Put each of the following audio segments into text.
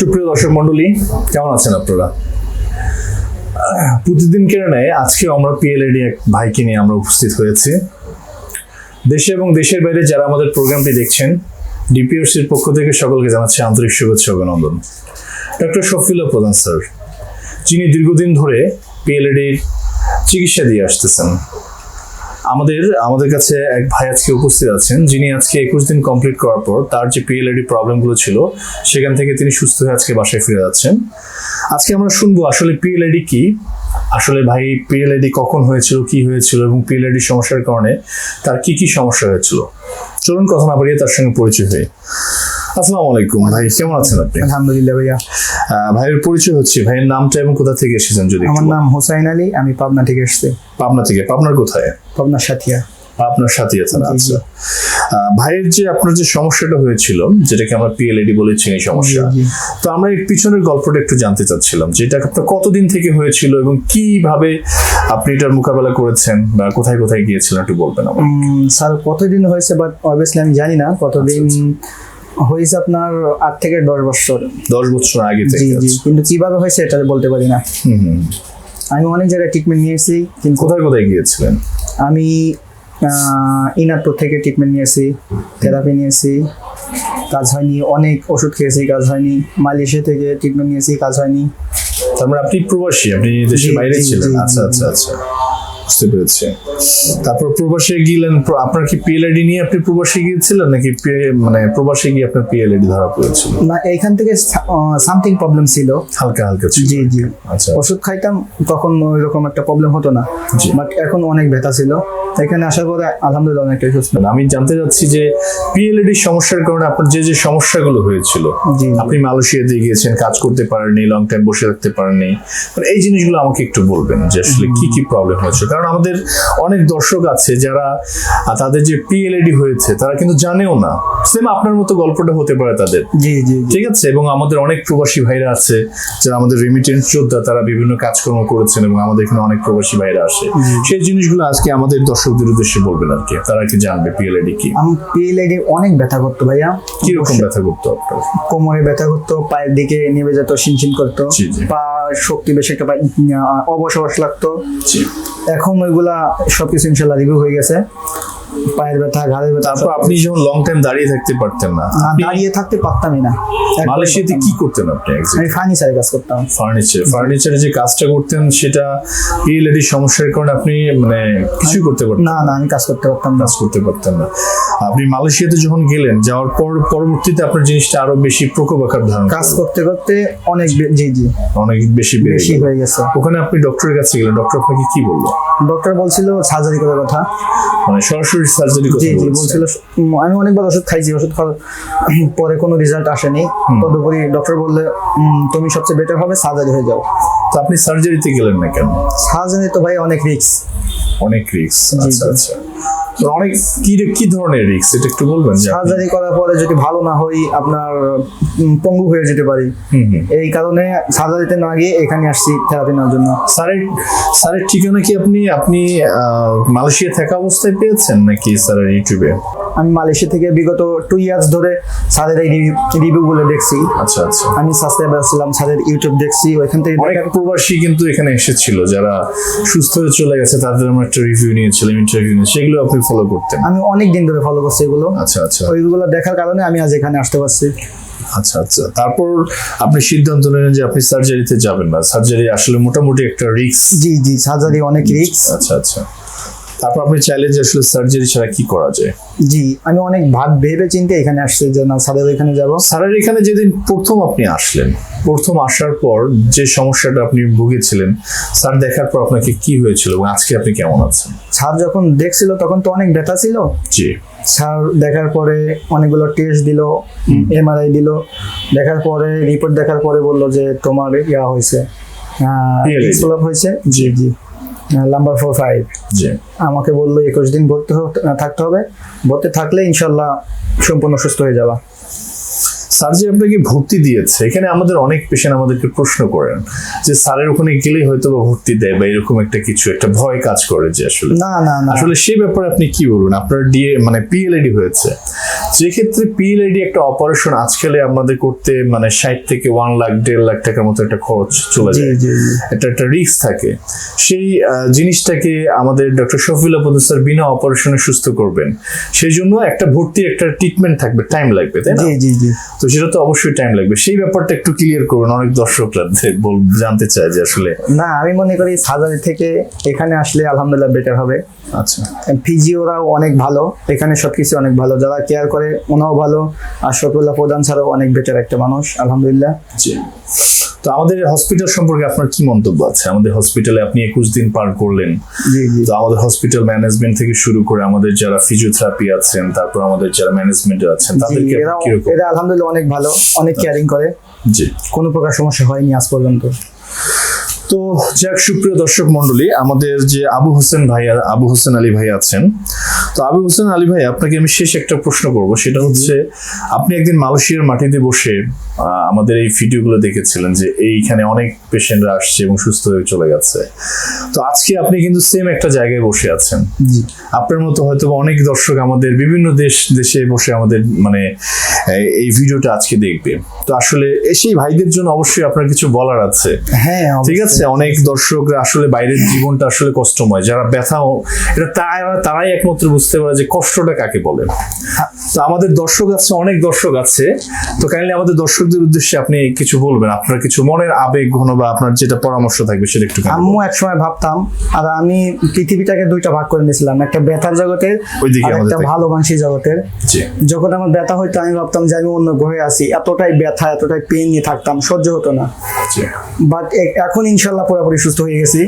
সুপ্রিয় দর্শক মন্ডলী কেমন আছেন আপনারা? প্রতিদিন কেড়ে নেয়, আজকে আমরা পিএলএডি এক ভাইকে নিয়ে আমরা উপস্থিত হয়েছি। দেশে এবং দেশের বাইরে যারা আমাদের প্রোগ্রামটি দেখছেন ডিপিএসসির পক্ষ থেকে সকলকে জানাচ্ছি আন্তরিক শুভেচ্ছা অভিনন্দন। ডক্টর শফিউল্লাহ প্রধান স্যার, যিনি দীর্ঘদিন ধরে পিএলএডির চিকিৎসা দিয়ে আসতেছেন। আমাদের আমাদের কাছে এক ভাই আজকে উপস্থিত আছেন, যিনি আজকে একুশ দিন কমপ্লিট করার পর তার যে পিএলএডি প্রবলেমগুলো ছিল, সেখান থেকে তিনি সুস্থ হয়ে আজকে বাসায় ফিরে যাচ্ছেন। আজকে আমরা শুনব আসলে পিএলএডি কি, আসলে ভাই পিএলএডি কখন হয়েছিল, কি হয়েছিল, এবং পিএলএডি সমস্যার কারণে তার কি কি সমস্যা হয়েছিল। চলুন কথা না বাড়িয়ে তার সঙ্গে পরিচয় হয়ে আসসালামু আলাইকুম। ভাই কেমন আছেন আপনি? আলহামদুলিল্লাহ ভাইয়া। ভাইয়ের পরিচয় হচ্ছে ভাইয়ের নামটা এবং কোথা থেকে এসেছেন যদি আমার নাম হোসাইন আলী আমি পাবনা থেকে এসেছি। পাবনা থেকে পাবনার কোথায়? পাবনা সাথিয়া। আপনার সাথে আছেন। আচ্ছা। ভাইয়ের যে আপনার যে সমস্যাটা হয়েছিল যেটাকে আমরা পিএলএডি বলেছি এই সমস্যা। তো আমরা এই পিছনের গল্পটা একটু জানতে চাচ্ছিলাম যে এটা আপনার কতদিন থেকে হয়েছিল এবং কীভাবে আপনি এটার মোকাবেলা করেছেন বা কোথায় কোথায় গিয়েছিলেন একটু বলবেন আমার স্যার কতদিন হয়েছে বাট অবভিয়াসলি আমি জানি না কতদিন আচ্ছা, হয়েছে আপনার আট থেকে দশ বছর। দশ বছর আগে থেকে। কিন্তু কীভাবে হয়েছে এটা বলতে পারি না। আমি অনেক জায়গায় ট্রিটমেন্ট নিয়েছি কিন্তু কোথায় কোথায় গিয়েছিলেন? আমি ইনারপুর থেকে ট্রিটমেন্ট নিয়েছি থেরাপি নিয়েছি কাজ হয়নি অনেক ওষুধ খেয়েছি কাজ হয়নি। মালয়েশিয়া থেকে ট্রিটমেন্ট নিয়েছি কাজ হয়নি। তার মানে আপনি প্রবাসী আপনি দেশের বাইরে ছিলেন। আচ্ছা আচ্ছা আচ্ছা। বুঝতে পেরেছি। তারপর প্রবাসে গেলেন আপনার কি পিএলআইডি নিয়ে আপনি প্রবাসে গিয়েছিলেন নাকি মানে প্রবাসে গিয়ে আপনার পিএলআইডি ধরা পড়েছিল? না এইখান থেকে সামথিং প্রবলেম ছিল। হালকা হালকা ছিল। জি জি। আচ্ছা। ওষুধ খাইতাম তখন ওই রকম একটা প্রবলেম হতো না। বাট এখন অনেক ব্যথা ছিল। এখানে আসার পরে আলহামদুলিল্লাহ অনেকটাই সুস্থ। আমি জানতে চাচ্ছি যে পিএলএডি সমস্যার কারণে আপনার যে যে সমস্যাগুলো হয়েছিল আপনি মালয়েশিয়াতে গিয়েছেন কাজ করতে পারেননি লং টাইম বসে থাকতে পারেননি মানে এই জিনিসগুলো আমাকে একটু বলবেন যে আসলে কি কি প্রবলেম হয়েছে কারণ আমাদের অনেক দর্শক আছে যারা তাদের যে পিএলএডি হয়েছে তারা কিন্তু জানেও না। সেম আপনার মতো গল্পটা হতে পারে তাদের। জি জি ঠিক আছে? এবং আমাদের অনেক প্রবাসী ভাইরা আছে যারা আমাদের রেমিটেন্স যোদ্ধা তারা বিভিন্ন কাজকর্ম করেছেন এবং আমাদের এখানে অনেক প্রবাসী ভাইরা আসে। সেই জিনিসগুলো আজকে আমাদের দর্শকদের উদ্দেশ্যে বলবেন আর কি। তারা কি জানবে পিএলএডি কি? আমি পিএলআইডি অনেক ব্যথা করতো ভাইয়া। কীরকম ব্যথা করতো আপনার? কোমরে ব্যথা করতো পায়ের দিকে নেমে যেত শিনশিন করতো। পা শক্তি বেশি একটা অবশ লাগতো। এখন ওইগুলা সবকিছু ইনশাল্লাহ রিভিউ হয়ে গেছে। পায়ের ব্যথা ঘাড়ের ব্যথা তারপর আপনি যখন লং টাইম দাঁড়িয়ে থাকতে পারতেন না দাঁড়িয়ে থাকতে পারতামই না। মালয়েশিয়াতে কি করতেন আপনি আমি ফার্নিচারে কাজ করতাম। ফার্নিচার ফার্নিচারে যে কাজটা করতেন সেটা পিএলএডি সমস্যার কারণে আপনি মানে কিছুই করতে পারতেন না না আমি কাজ করতে পারতাম না। কাজ করতে পারতেন না। আপনি মালয়েশিয়াতে যখন গেলেন যাওয়ার পর পরবর্তীতে আপনার জিনিসটা আরও বেশি প্রকোপ আকার ধারণ কাজ করতে করতে অনেক জি জি। অনেক বেশি বেশি হয়ে গেছে। ওখানে আপনি ডক্টরের কাছে গেলেন ডক্টর আপনাকে কি বলল? ডক্টর বলছিল সার্জারি করার কথা। মানে সরাসরি সার্জারি করতে জি বলছিল আমি অনেকবার ওষুধ খাইছি ওষুধ খাওয়ার পরে কোনো রেজাল্ট আসেনি। তদুপরি ডক্টর বললে তুমি সবচেয়ে বেটার হবে সার্জারি হয়ে যাও। তো আপনি সার্জারিতে গেলেন না কেন? সার্জারি তো ভাই অনেক রিস্ক অনেক রিস্ক আচ্ছা আচ্ছা। অনেক কি কি ধরনের রিস্ক এটা একটু বলবেন? সার্জারি করার পরে যদি ভালো না হই আপনার পঙ্গু হয়ে যেতে পারি। হুম হুম। এই কারণে সার্জারিতে না গিয়ে এখানে আসছি থেরাপি নেওয়ার জন্য। স্যারের স্যারের ঠিকানা কি আপনি আপনি মালয়েশিয়া থাকা অবস্থায় পেয়েছেন নাকি স্যারের ইউটিউবে? আমি মালয়েশিয়া থেকে বিগত টু ইয়ার্স ধরে সাদের এই রিভিউগুলো দেখছি। আচ্ছা আচ্ছা। আমি সাবস্ক্রাইবার ছিলাম সাদের ইউটিউব দেখছি ওইখান থেকে অনেক প্রবাসী কিন্তু এখানে এসেছিল যারা সুস্থ হয়ে চলে গেছে তাদের আমরা একটা রিভিউ নিয়েছিলাম ইন্টারভিউ নিয়ে। সেগুলো আপনি ফলো করতেন? আমি অনেক দিন ধরে ফলো করছি এগুলো। আচ্ছা আচ্ছা। ওইগুলো দেখার কারণে আমি আজ এখানে আসতে পারছি। আচ্ছা আচ্ছা। তারপর আপনি সিদ্ধান্ত নিলেন যে আপনি সার্জারিতে যাবেন না। সার্জারি আসলে মোটামুটি একটা রিস্ক জি জি সার্জারি অনেক রিস্ক আচ্ছা আচ্ছা। তারপর আপনি চাইলেন যে আসলে সার্জারি ছাড়া কি করা যায়? জি আমি অনেক ভাব ভেবে চিন্তে এখানে আসছি যে না স্যারের এখানে যাব। স্যারের এখানে যেদিন প্রথম আপনি আসলেন প্রথম আসার পর যে সমস্যাটা আপনি ভুগেছিলেন স্যার দেখার পর আপনাকে কি হয়েছিল এবং আজকে আপনি কেমন আছেন? স্যার যখন দেখছিল তখন তো অনেক ব্যথা ছিল। জি। স্যার দেখার পরে অনেকগুলো টেস্ট দিল এমআরআই দিল। দেখার পরে রিপোর্ট দেখার পরে বলল যে তোমার ইয়া হয়েছে হয়েছে। জি জি। নাম্বার ফোর ফাইভ আমাকে বলল একুশ দিন ভর্তি থাকতে হবে। ভর্তি থাকলে ইনশাল্লাহ সম্পূর্ণ সুস্থ হয়ে যাবা। স্যার যে আপনাকে ভর্তি দিয়েছে। এখানে আমাদের অনেক পেশেন্ট আমাদেরকে প্রশ্ন করেন যে স্যারের ওখানে গেলেই হয়তো বা ভর্তি দেয় বা এরকম একটা কিছু একটা ভয় কাজ করে যে আসলে। না না আসলে সেই ব্যাপারে আপনি কি বলবেন আপনার ডিএ মানে পিএলআইডি হয়েছে। যে ক্ষেত্রে পিএলআইডি একটা অপারেশন আজকালে আমাদের করতে মানে ষাট থেকে ওয়ান লাখ দেড় লাখ টাকার মতো একটা খরচ চলে যায়। এটা একটা রিস্ক থাকে। সেই জিনিসটাকে আমাদের ডক্টর শফিউল্লাহ প্রধান স্যার বিনা অপারেশনে সুস্থ করবেন। সেই জন্য একটা ভর্তি একটা ট্রিটমেন্ট থাকবে টাইম লাগবে তাই না? জি জি জি। তো সেটা তো অবশ্যই টাইম লাগবে। সেই ব্যাপারটা একটু ক্লিয়ার করুন, অনেক দর্শকরা জানতে চায় যে আসলে না, আমি মনে করি সাজারি থেকে এখানে আসলে আলহামদুলিল্লাহ বেটার হবে। আচ্ছা। ফিজিওরাও অনেক ভালো। এখানে সবকিছু অনেক ভালো। যারা কেয়ার করে ওনাও ভালো। আর শফিউল্লাহ প্রধান ছাড়াও অনেক বেটার একটা মানুষ আলহামদুলিল্লাহ। জি। তো আমাদের হসপিটাল সম্পর্কে আপনার কি মন্তব্য আছে? আমাদের হসপিটালে আপনি একুশ দিন পার করলেন। তো আমাদের হসপিটাল ম্যানেজমেন্ট থেকে শুরু করে আমাদের যারা ফিজিওথেরাপি আছেন তারপর আমাদের যারা ম্যানেজমেন্টে আছেন তাদেরকে এরা এরা আলহামদুলিল্লাহ অনেক ভালো। অনেক কেয়ারিং করে। জি। কোনো প্রকার সমস্যা হয়নি আজ পর্যন্ত। তো যাক, সুপ্রিয় দর্শক মন্ডলী আমাদের যে আবু হোসেন ভাইয়া, আবু হোসেন আলী ভাই আছেন তো আবু হোসেন আলী ভাই আপনাকে আমি শেষ একটা প্রশ্ন করব। সেটা হচ্ছে আপনি একদিন মালয়েশিয়ার মাটিতে বসে আমাদের এই ভিডিওগুলো দেখেছিলেন যে এইখানে অনেক পেশেন্টরা আসছে এবং সুস্থ হয়ে চলে গেছে। তো আজকে আপনি কিন্তু সেম একটা জায়গায় বসে আছেন। আপনার মতো হয়তো অনেক দর্শক আমাদের বিভিন্ন দেশ দেশে বসে আমাদের মানে এই- ভিডিওটা আজকে দেখবে। তো আসলে সেই ভাইদের জন্য অবশ্যই আপনার কিছু বলার আছে। হ্যাঁ ঠিক আছে? অনেক দর্শকরা আসলে বাইরের জীবনটা আসলে কষ্টময়। যারা ব্যথা এটা তারা তারাই একমাত্র বুঝতে পারে যে কষ্টটা কাকে বলে। তো আমাদের দর্শক আছে অনেক দর্শক আছে। তো কাইন্ডলি আমাদের দর্শকদের উদ্দেশ্যে আপনি কিছু বলবেন। আপনার কিছু মনের আবেগ ঘন বা আপনার যেটা পরামর্শ থাকবে সেটা একটু আম্মু একসময় ভাবতাম আর আমি পৃথিবীটাকে দুইটা ভাগ করে নিয়েছিলাম। একটা ব্যথার জগতের একটা। ভালো মানসি জগতের। যখন আমার ব্যথা হইতো আমি ভাবতাম যে আমি অন্য গ্রহে আছি। এতটাই ব্যথা এতটাই পেন নিয়ে থাকতাম সহ্য হতো না। বাট এখন ইনশাল্লাহ পুরোপুরি সুস্থ হয়ে গেছি।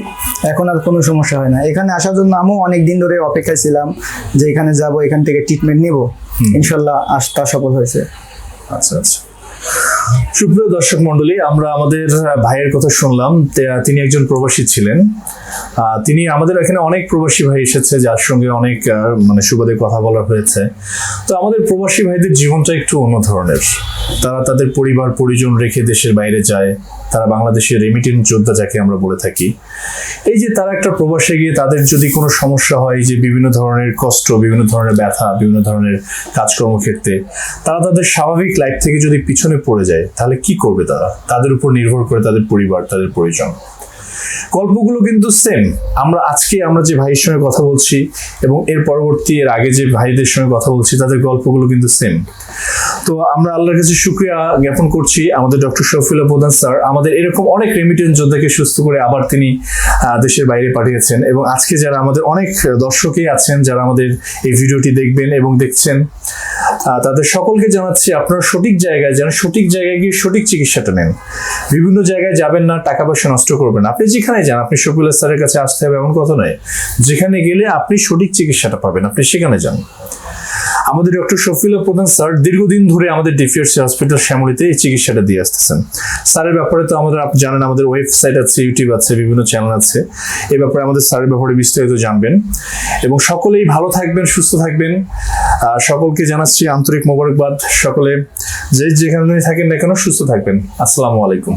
এখন আর কোনো সমস্যা হয় না। এখানে আসার জন্য আমিও অনেক দিন ধরে অপেক্ষায় ছিলাম। যে এখানে যাব এখান থেকে ট্রিটমেন্ট নেব ইনশাল্লাহ আসটা সফল হয়েছে। আচ্ছা আচ্ছা। সুপ্রিয় দর্শক মন্ডলী আমরা আমাদের ভাইয়ের কথা শুনলাম। তিনি একজন প্রবাসী ছিলেন। তিনি আমাদের এখানে অনেক প্রবাসী ভাই এসেছে, যার সঙ্গে অনেক মানে সুবাদে কথা বলা হয়েছে। তো আমাদের প্রবাসী ভাইদের জীবনটা একটু অন্য ধরনের। তারা তাদের পরিবার, পরিজন রেখে দেশের বাইরে যায়। তারা বাংলাদেশের রেমিটেন্স যোদ্ধা যাকে আমরা বলে থাকি। এই যে তারা একটা প্রবাসে গিয়ে তাদের যদি কোনো সমস্যা হয়, যে বিভিন্ন ধরনের কষ্ট, বিভিন্ন ধরনের ব্যথা, বিভিন্ন ধরনের কাজকর্ম ক্ষেত্রে, তারা তাদের স্বাভাবিক লাইফ থেকে যদি পিছনে পড়ে যায় তাহলে কি করবে তারা? তাদের উপর নির্ভর করে তাদের পরিবার তাদের পরিজন। গল্পগুলো কিন্তু সেম আমরা আজকে আমরা যে ভাইয়ের সঙ্গে কথা বলছি এবং এর পরবর্তী, এর আগে যে ভাইদের সঙ্গে কথা বলছি, তাদের গল্পগুলো কিন্তু সেম তো আমরা আল্লাহর কাছে শুক্রিয়া জ্ঞাপন করছি আমাদের ডক্টর শফিউল্লাহ প্রধান স্যার। আমাদের এরকম অনেক রেমিটেন্স যোদ্ধাকে সুস্থ করে আবার তিনি দেশের বাইরে পাঠিয়েছেন এবং আজকে যারা আমাদের অনেক দর্শকই আছেন, যারা আমাদের এই ভিডিওটি দেখবেন এবং দেখছেন তাদের সকলকে জানাচ্ছি আপনারা সঠিক জায়গায় যেন, সঠিক জায়গায় গিয়ে সঠিক চিকিৎসাটা নেন। বিভিন্ন জায়গায় যাবেন না, টাকা পয়সা নষ্ট করবেন আপনি যেখানে যান, আপনি শফিউল্লাহ স্যারের কাছে আসতে হবে এমন কথা নয়। যেখানে গেলে আপনি সঠিক চিকিৎসাটা পাবেন, আপনি সেখানে যান। আমাদের ডক্টর শফিউল্লাহ প্রধান স্যার দীর্ঘদিন ধরে আমাদের ডিফিএসসি হসপিটাল শ্যামলিতে এই চিকিৎসাটা দিয়ে আসতেছেন। স্যারের ব্যাপারে তো আমাদের আপনি জানেন, আমাদের ওয়েবসাইট আছে, ইউটিউব আছে, বিভিন্ন চ্যানেল আছে। এ ব্যাপারে আমাদের স্যারের ব্যাপারে বিস্তারিত জানবেন। এবং সকলেই ভালো থাকবেন, সুস্থ থাকবেন। সকলকে জানাচ্ছি আন্তরিক মোবারকবাদ। সকলে যে যেখানে থাকেন না কেন সুস্থ থাকবেন। আসসালামু আলাইকুম।